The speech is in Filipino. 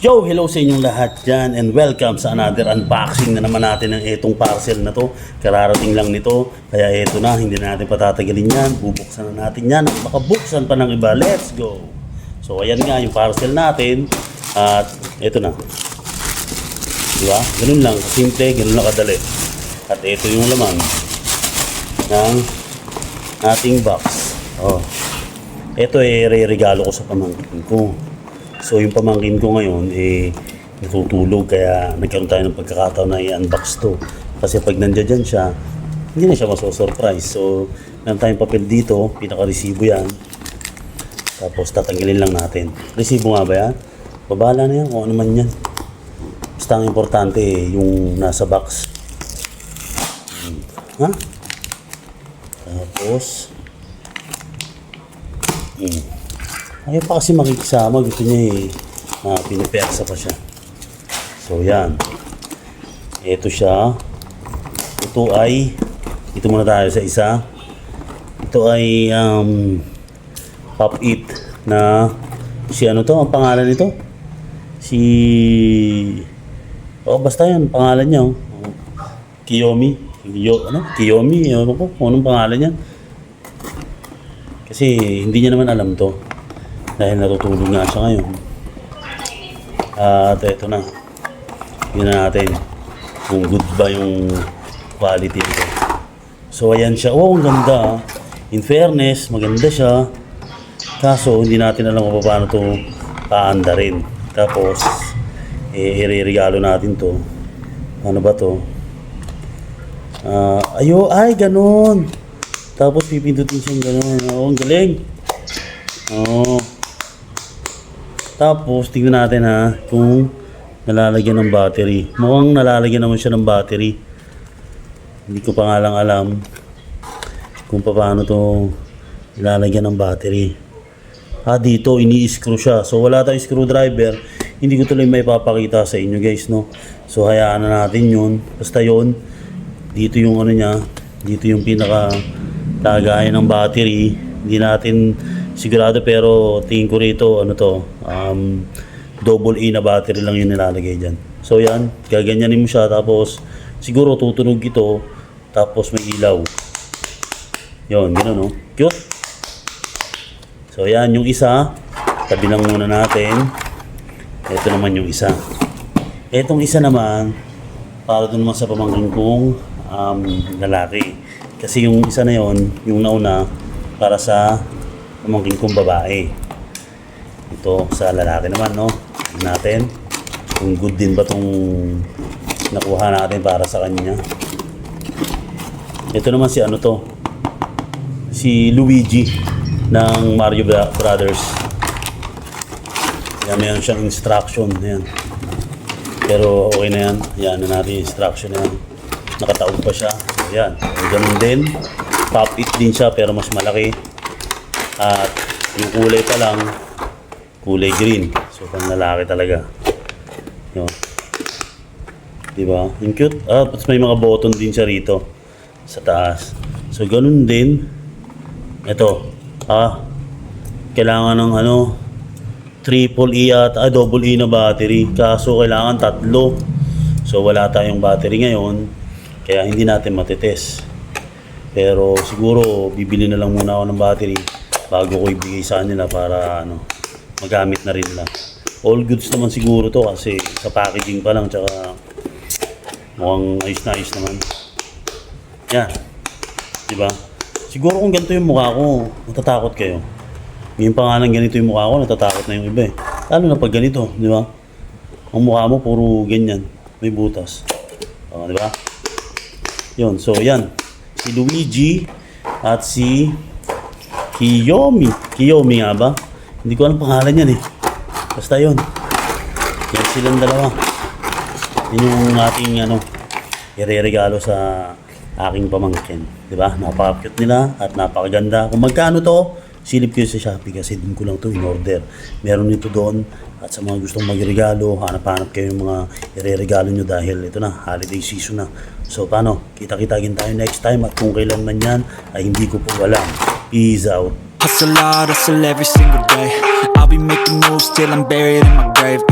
Yo, hello sa inyong lahat dyan and welcome sa another unboxing na naman natin ng itong parcel na to. Kararating lang nito, kaya eto na, hindi na natin patatagalin yan. Bubuksan na natin yan baka buksan pa ng iba. Let's go! So ayan nga yung parcel natin at eto na. Diba? Ganun lang, simple, ganun lang kadali. At ito yung laman ng ating box. Oh. Ito eh, re-regalo ko sa pamangkin ko. So yung pamangkin ko ngayon, eh, natutulog kaya nagkaroon tayo ng pagkakataon na i-unbox to. Kasi pag nandiyan dyan siya, hindi na siya maso-surprise. So, meron tayong papel dito, pinaka-resibo yan. Tapos tatanggalin lang natin. Resibo nga ba yan? Babala na yan, kung ano man yan. Basta ang importante eh, yung nasa box. Hmm. Ha? Tapos, hmm. Ayaw pa kasi makikisama. Gusto niya eh, na pinipersa pa siya. So, yan. Ito siya. Ito ay, ito muna tayo sa isa. Ito ay, um, Pop It na, si ano to, ang pangalan nito? Si, oh, basta yan, pangalan niya, oh. Kiyomi. Yo, ano? Kiyomi, ano ko, anong pangalan niya. Kasi hindi niya naman alam to. Dahil natutulog nga siya ngayon. At eto na. Yun na natin. Kung good ba yung quality nito. So ayan siya. Oh, ang ganda. ah. In fairness, maganda siya. Kaso hindi natin alam kung paano to paanda rin. Tapos, eh, iririgalo natin to. Ano ba to? Ah, ayo, ay, ganun. Tapos pipindutin siyang ganun. Oo, ang galing. Oo. Tapos, tingnan natin ha, kung nalalagyan ng battery. Mukhang nalalagyan naman siya ng battery. Hindi ko pa nga lang alam kung paano to ilalagyan ng battery. Ah, dito, ini-screw siya. So, wala tayong screwdriver. Hindi ko tuloy may papakita sa inyo guys, no? So, hayaan na natin yun. Basta yun, dito yung ano niya, dito yung pinaka lagayan ng battery. Hindi natin sigurado pero tingin ko rito, ano to, um, double A na battery lang yung nilalagay dyan. So, yan, gaganyanin mo siya. Tapos, siguro tutunog ito. Tapos, may ilaw. Yun, gano'n, no? Cute. So, yan yung isa. Tabi lang muna natin. Ito naman yung isa. Etong isa naman, para dun naman sa pamangkin kong um, lalaki. Kasi yung isa na yon, yung nauna, para sa pamangkin kong babae. Ito sa lalaki naman, no? Natin kung good din ba tong nakuha natin para sa kanya. Ito naman si ano to, si Luigi ng Mario Brothers. Yan, meron siyang instruction. Yan. Pero okay na yan. Yan na natin instruction yan. Nakataog pa siya. Yan. Ganun din. Pop it din siya pero mas malaki. At yung kulay pa lang, kulay green. So, pang lalaki talaga. Yun. Diba? Yung cute. Ah, tapos may mga button din siya rito sa taas. So, ganun din. Ito. Ah, kailangan ng ano, triple E at ah, double E na battery. Kaso kailangan tatlo. So wala tayong battery ngayon. Kaya hindi natin matitest. Pero siguro bibili na lang muna ako ng battery bago ko ibigay sa nila para ano, magamit na rin nila. All goods naman siguro to kasi sa packaging pa lang tsaka mukhang ayos na ayos naman. Yan. Diba? Siguro kung ganito yung mukha ko, natatakot kayo. Yung pangalan ganito yung mukha ko, natatakot na yung iba eh. Lalo na pag ganito, di ba? Ang mukha mo puro ganyan, may butas. O, di ba? Yun, so yan. Si Luigi at si Kiyomi. Kiyomi nga ba? Hindi ko alam pangalan yan eh. Basta yun. Yan silang dalawa. Yun yung ating ano, ireregalo sa aking pamangkin. Di ba? Napaka-cute nila at napakaganda. Kung magkano to, silip ko sa Shopee kasi din ko lang to in order. Meron nito doon at sa mga gustong magregalo, hanap-hanap kayo yung mga ireregalo nyo dahil ito na, holiday season na. So paano? Kita-kitagin tayo next time at kung kailan man yan ay hindi ko po alam. Peace out. Hustle hard, hustle every single day. I'll be making moves till I'm buried in my grave.